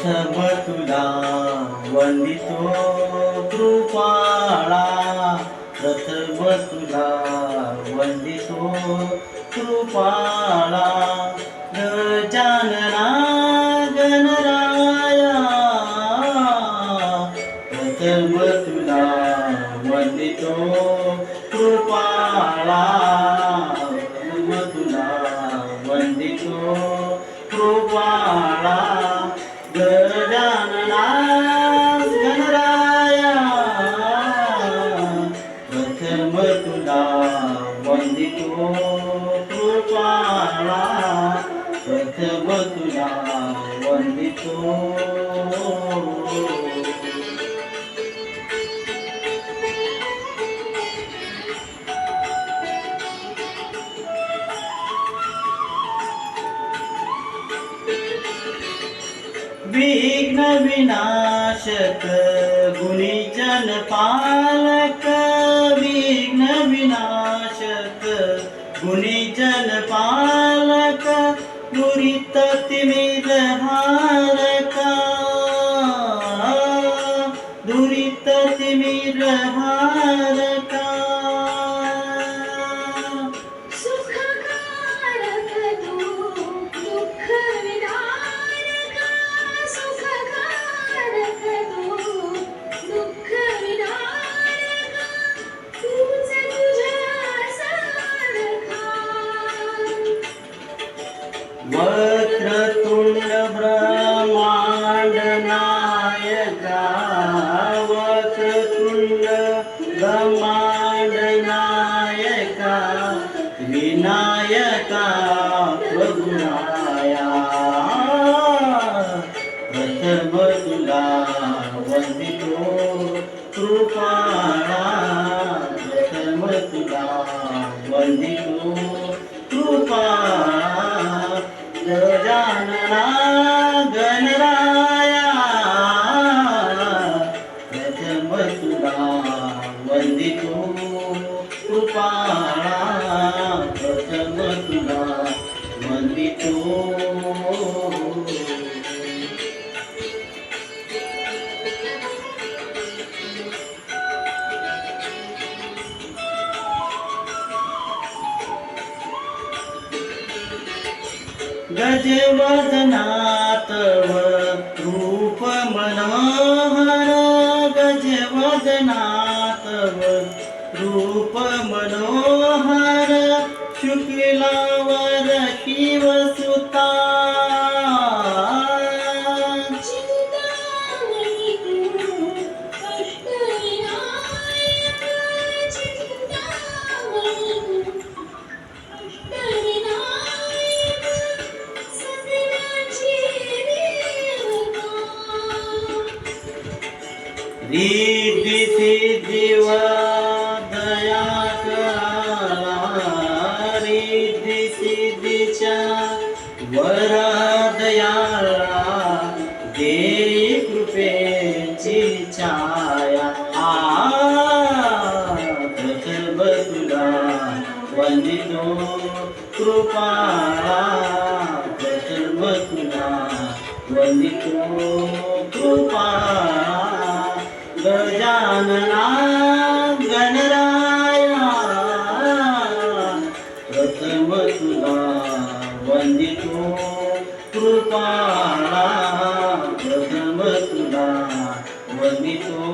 प्रथम तुला वंदितो कृपाळा प्रथम तुला वंदितो कृपाळा गजानना गणराया प्रथम तुला वंदितो कृपाळा प्रथम तुला वंदितो कृपाळा कृपाळा प्रथम तुला वंदितो विघ्न विनाशक गुणीजन पालक गुणीजन पालक दुरित तिमिर वक्रतुंड ब्रह्मांड नायका वक्रतुंड ब्रह्मांड नायका विनायका प्रभुराया प्रथम तुला वंदितो कृपाळा प्रथम तुला वंदितो गजानना गणराया प्रथम तुला वंदितो कृपा गजवदनातव रूप मनोहर गजवदनातव रूप मनोहर शुक्लावर शिवसुता रिद्धी सिद्धिव दया करा रिद्धी सिद्धीच्या वरा दयाळा दे कृपेची छाया आ प्रथम तुला वंदितो कृपाळा प्रथम तुला वंदितो कृपाळा गजानना गणराया प्रथम तुला वंदितो कृपाळा प्रथम तुला वंदितो